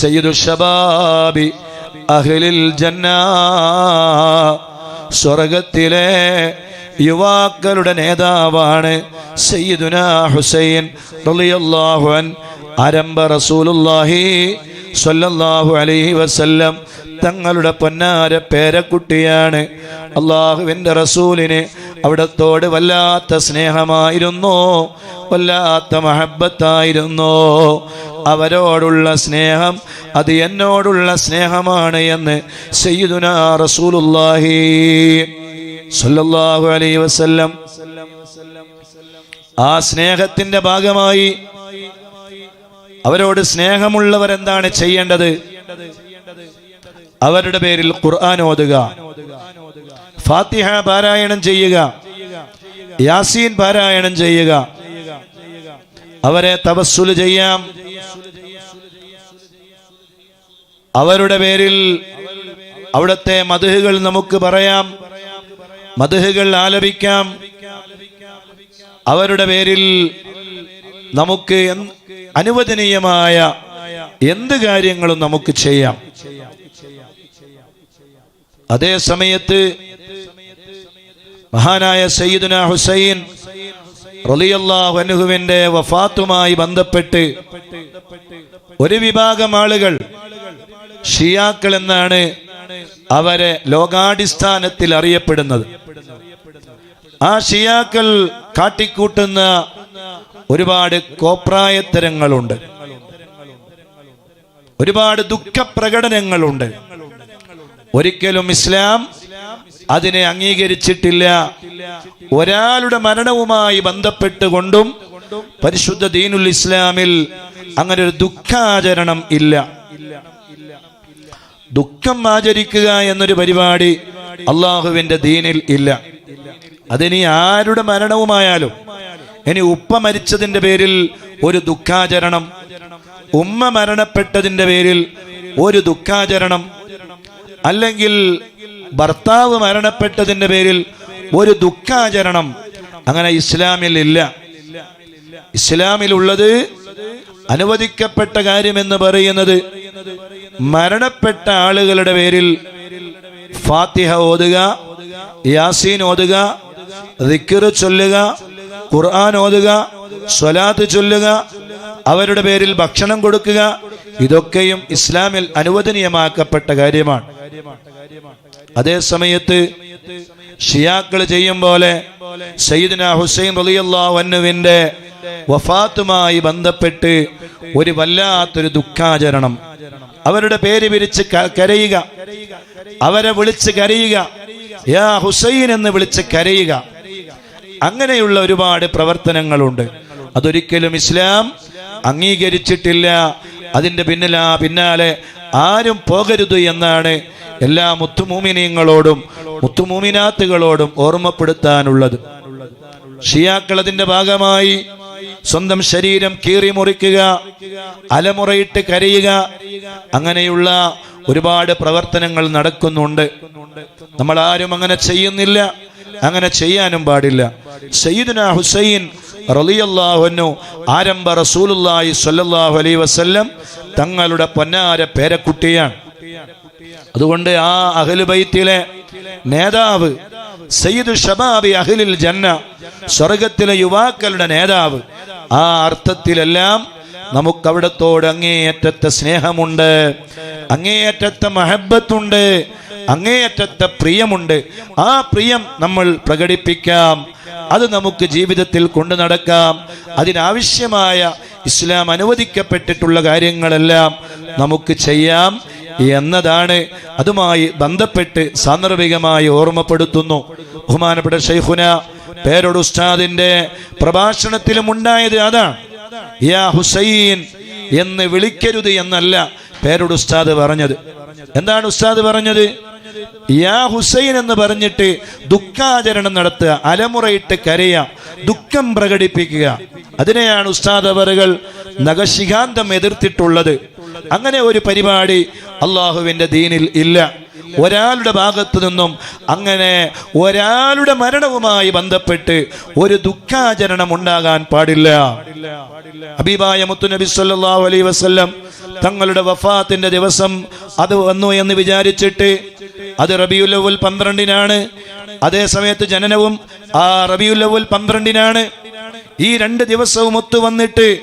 സയ്യിദു ഷബാബി അഹ്ലിൽ ജന്ന സ്വർഗത്തിലെ യുവാക്കളുടെ നേതാവാണ് സയ്യിദുന ഹുസൈൻ റളിയല്ലാഹു അൻ ആരംഭ റസൂലുള്ളാഹി സ്വല്ലല്ലാഹു അലൈഹി വസല്ലം. തങ്ങളുടെ പൊന്നാര പേരക്കുട്ടിയാണ്. അള്ളാഹുവിന്റെ റസൂലിന് അവിടത്തോട് വല്ലാത്ത സ്നേഹമായിരുന്നു. വല്ലാത്ത മഹബത്തായിരുന്നു അവരോടുള്ള സ്നേഹം അത് എന്നോടുള്ള സ്നേഹമാണ് എന്ന് സയ്യിദുന റസൂലുള്ളാഹി സല്ലല്ലാഹു അലൈഹി വസല്ലം ആ സ്നേഹത്തിന്റെ ഭാഗമായി അവരോട് സ്നേഹമുള്ളവരെന്താണ് ചെയ്യേണ്ടത്? അവരുടെ പേരിൽ ഖുർആൻ ഓതുക. ഫാത്തിഹ പാരായണം ചെയ്യുക. യാസീൻ പാരായണം ചെയ്യുക. അവരെ തപസ്സുൽ ചെയ്യാം. അവരുടെ പേരിൽ അവിടുത്തെ മധുഹുകൾ നമുക്ക് പറയാം. മധുഹുകൾ ആലപിക്കാം. അവരുടെ പേരിൽ നമുക്ക് അനുവദനീയമായ എന്ത് കാര്യങ്ങളും നമുക്ക് ചെയ്യാം. അതേ സമയത്ത് മഹാനായ സയ്യിദുന ഹുസൈൻ റലിയല്ലാഹുവിന്റെ വഫാത്തുമായി ബന്ധപ്പെട്ട് ഒരു വിഭാഗം ആളുകൾ ഷിയാക്കൾ എന്നാണ് അവരെ ലോകാടിസ്ഥാനത്തിൽ അറിയപ്പെടുന്നത്. ആ ഷിയാക്കൾ കാട്ടിക്കൂട്ടുന്ന ഒരുപാട് കോപ്രായത്തരങ്ങളുണ്ട്. ഒരുപാട് ദുഃഖപ്രകടനങ്ങളുണ്ട്. ഒരിക്കലും ഇസ്ലാം അതിനെ അംഗീകരിച്ചിട്ടില്ല. ഒരാളുടെ മരണവുമായി ബന്ധപ്പെട്ടുകൊണ്ടും പരിശുദ്ധ ദീനുൽ ഇസ്ലാമിൽ അങ്ങനെ ഒരു ദുഃഖാചരണം ഇല്ല. ദുഃഖം ആചരിക്കുക എന്നൊരു പരിപാടി അള്ളാഹുവിന്റെ ദീനിൽ ഇല്ല. അതിനി ആരുടെ മരണവുമായാലും ഇനി ഉപ്പ മരിച്ചതിന്റെ പേരിൽ ഒരു ദുഃഖാചരണം ഉമ്മ മരണപ്പെട്ടതിന്റെ പേരിൽ ഒരു ദുഃഖാചരണം അല്ലെങ്കിൽ ഭർത്താവ് മരണപ്പെട്ടതിന്റെ പേരിൽ ഒരു ദുഃഖാചരണം. അങ്ങനെ ഇസ്ലാമിൽ ഇല്ല. ഇസ്ലാമിൽ ഉള്ളത് അനുവദിക്കപ്പെട്ട കാര്യമെന്ന് പറയുന്നത് മരണപ്പെട്ട ആളുകളുടെ പേരിൽ ഫാത്തിഹ ഓതുക യാസീൻ ഓതുക റിക്കറ് ചൊല്ലുക ഖുർആൻ ഓതുക സ്വലാത്ത് ചൊല്ലുക അവരുടെ പേരിൽ ഭക്ഷണം കൊടുക്കുക ഇതൊക്കെയും ഇസ്ലാമിൽ അനുവദനീയമാക്കപ്പെട്ട കാര്യമാണ്. അതേ സമയത്ത് ഷിയാക്കൾ ചെയ്യും പോലെ സയ്യിദിന ഹുസൈൻ റളിയല്ലാഹു അൻഹുവിന്റെ വഫാത്തുമായി ബന്ധപ്പെട്ട് ഒരു വല്ലാത്തൊരു ദുഃഖാചരണം. അവരുടെ പേര് വിരിച്ച് കരയുക. അവരെ വിളിച്ച് കരയുക. യാ ഹുസൈൻ എന്ന് വിളിച്ച് കരയുക. അങ്ങനെയുള്ള ഒരുപാട് പ്രവർത്തനങ്ങളുണ്ട്. അതൊരിക്കലും ഇസ്ലാം അംഗീകരിച്ചിട്ടില്ല. അതിന്റെ പിന്നിലാ പിന്നാലെ ആരും പോകരുത് എന്നാണ് എല്ലാ മുത്തുമൂമിനീങ്ങളോടും മുത്തുമൂമിനാത്തുകളോടും ഓർമ്മപ്പെടുത്താനുള്ളത്. ഷിയാക്കൾ അതിന്റെ ഭാഗമായി സ്വന്തം ശരീരം കീറി മുറിക്കുക അലമുറയിട്ട് കരയുക അങ്ങനെയുള്ള ഒരുപാട് പ്രവർത്തനങ്ങൾ നടക്കുന്നുണ്ട്. നമ്മൾ ആരും അങ്ങനെ ചെയ്യുന്നില്ല അങ്ങനെ ചെയ്യാനും പാടില്ല. സയ്യിദുന ഹുസൈൻ റളിയല്ലാഹുവിനു ആരംഭ റസൂലുള്ളാഹി സ്വല്ലല്ലാഹു അലൈഹി വസല്ലം തങ്ങളുടെ പൊന്നാര പേരക്കുട്ടിയാണ്. അതുകൊണ്ട് ആ അഹ്ലുബൈത്തിലെ നേതാവ് സയ്യിദ് ഷബാബി അഹ്ലിൽ ജന്ന സ്വർഗത്തിലെ യുവാക്കളുടെ നേതാവ് ആ അർത്ഥത്തിലെല്ലാം നമുക്ക് അവിടത്തോട് അങ്ങേയറ്റത്തെ സ്നേഹമുണ്ട്. അങ്ങേയറ്റത്തെ മഹബത്തുണ്ട് അങ്ങേയറ്റത്തെ പ്രിയമുണ്ട്. ആ പ്രിയം നമ്മൾ പ്രകടിപ്പിക്കാം. അത് നമുക്ക് ജീവിതത്തിൽ കൊണ്ടു നടക്കാം. അതിനാവശ്യമായ ഇസ്ലാം അനുവദിക്കപ്പെട്ടിട്ടുള്ള കാര്യങ്ങളെല്ലാം നമുക്ക് ചെയ്യാം എന്നതാണ് അതുമായി ബന്ധപ്പെട്ട് സാന്ദർഭികമായി ഓർമ്മപ്പെടുത്തുന്നു. ബഹുമാനപ്പെട്ട ഷെയ്ഖുന പേരോട് ഉസ്താദിന്റെ പ്രഭാഷണത്തിലും ഉണ്ടായത് അതാണ്. യാ ഹുസൈൻ എന്ന് വിളിക്കരുത് എന്നല്ല പേരോട് ഉസ്താദ് പറഞ്ഞത്. എന്താണ് ഉസ്താദ് പറഞ്ഞത്? യാ ഹുസൈൻ എന്ന് പറഞ്ഞിട്ട് ദുഃഖാചരണം നടത്തുക അലമുറയിട്ട് കരയാം ദുഃഖം പ്രകടിപ്പിക്കുക. അതിനെയാണ് ഉസ്താദ് അവറുകൾ നഖശികാന്തം എതിർത്തിട്ടുള്ളത്. അങ്ങനെ ഒരു പരിപാടി അള്ളാഹുവിന്റെ ദീനിൽ ഇല്ല. ഒരാളുടെ ഭാഗത്തു നിന്നും അങ്ങനെ ഒരാളുടെ മരണവുമായി ബന്ധപ്പെട്ട് ഒരു ദുഃഖാചരണം ഉണ്ടാകാൻ പാടില്ല. ഹബീബായ മുത്തുനബി സല്ലാ അലൈ വസ്ല്ലം തങ്ങളുടെ വഫാത്തിന്റെ ദിവസം അത് വന്നു എന്ന് വിചാരിച്ചിട്ട് അത് റബിയുല്ലവുൽ പന്ത്രണ്ടിനാണ്. അതേ സമയത്ത് ജനനവും ആ റബിയുല്ലവുൽ പന്ത്രണ്ടിനാണ്. ഈ രണ്ട് ദിവസവും ഒത്തു വന്നിട്ട്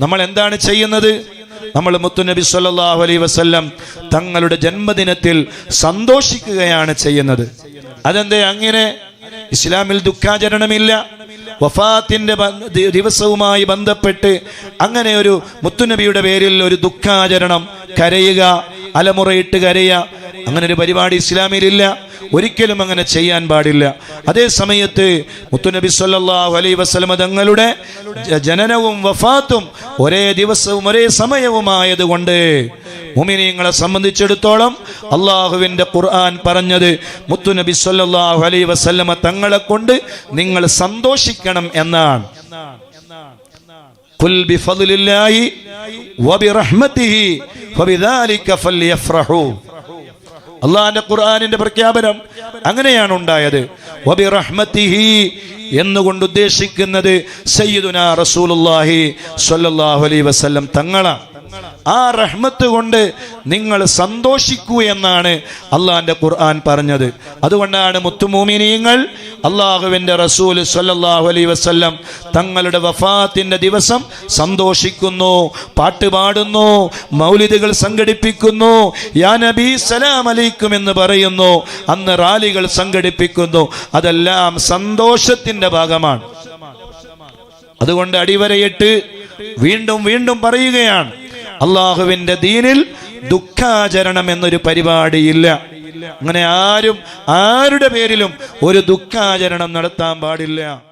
നമ്മൾ എന്താണ് ചെയ്യുന്നത്? നമ്മൾ മുത്തുനബി സല്ലാഹു അലൈ വസല്ലം തങ്ങളുടെ ജന്മദിനത്തിൽ സന്തോഷിക്കുകയാണ് ചെയ്യുന്നത്. അതെന്തേ? അങ്ങനെ ഇസ്ലാമിൽ ദുഃഖാചരണമില്ല. വഫാത്തിന്റെ ദിവസവുമായി ബന്ധപ്പെട്ട് അങ്ങനെ ഒരു മുത്തുനബിയുടെ പേരിൽ ഒരു ദുഃഖാചരണം കരയുക അലമുറയിട്ട് കരയുക. അങ്ങനെ ഒരു പരിപാടി ഇസ്ലാമിലില്ല. ഒരിക്കലും അങ്ങനെ ചെയ്യാൻ പാടില്ല. അതേ സമയത്ത് മുത്തുനബി സല്ലാഹു അലൈ വസ്ലമ തങ്ങളുടെ ജനനവും വഫാത്തും ഒരേ ദിവസവും ഒരേ സമയവുമായതുകൊണ്ട് മുമിനിയങ്ങളെ സംബന്ധിച്ചിടത്തോളം അള്ളാഹുവിന്റെ ഖുർആൻ പറഞ്ഞത് മുത്തുനബി സല്ലാഹു അലൈ വസ്ലമ തങ്ങളെ കൊണ്ട് നിങ്ങൾ സന്തോഷിക്കണം എന്നാണ്. ബിഫദ്ലില്ലാഹി വബിറഹ്മതിഹി ഫബിദാലിക ഫല്യഫ്റഹു അള്ളാഹിന്റെ ഖുർആാനിന്റെ പ്രഖ്യാപനം അങ്ങനെയാണ് ഉണ്ടായത്. എന്നുകൊണ്ട് ഉദ്ദേശിക്കുന്നത് സയ്യിദുന റസൂലുള്ളാഹി സ്വല്ലല്ലാഹു അലൈഹി വസല്ലം തങ്ങളാണ്. ആ റഹ്മത്ത് കൊണ്ട് നിങ്ങൾ സന്തോഷിക്കൂ എന്നാണ് അള്ളാഹിന്റെ ഖുർആൻ പറഞ്ഞത്. അതുകൊണ്ടാണ് മുത്തുമൂമിനീങ്ങൾ അള്ളാഹുവിന്റെ റസൂൽ സല്ലാഹു അലൈ വസ്ല്ലം തങ്ങളുടെ വഫാത്തിന്റെ ദിവസം സന്തോഷിക്കുന്നു പാട്ട് പാടുന്നു മൗലിദുകൾ സംഘടിപ്പിക്കുന്നു യാ നബി സലാം അലൈക്കും എന്ന് പറയുന്നു അന്ന് റാലികൾ സംഘടിപ്പിക്കുന്നു. അതെല്ലാം സന്തോഷത്തിന്റെ ഭാഗമാണ്. അതുകൊണ്ട് അടിവരയിട്ട് വീണ്ടും വീണ്ടും പറയുകയാണ്. അള്ളാഹുവിന്റെ ദീനിൽ ദുഃഖാചരണം എന്നൊരു പരിപാടിയില്ല. അങ്ങനെ ആരും ആരുടെ പേരിലും ഒരു ദുഃഖാചരണം നടത്താൻ പാടില്ല.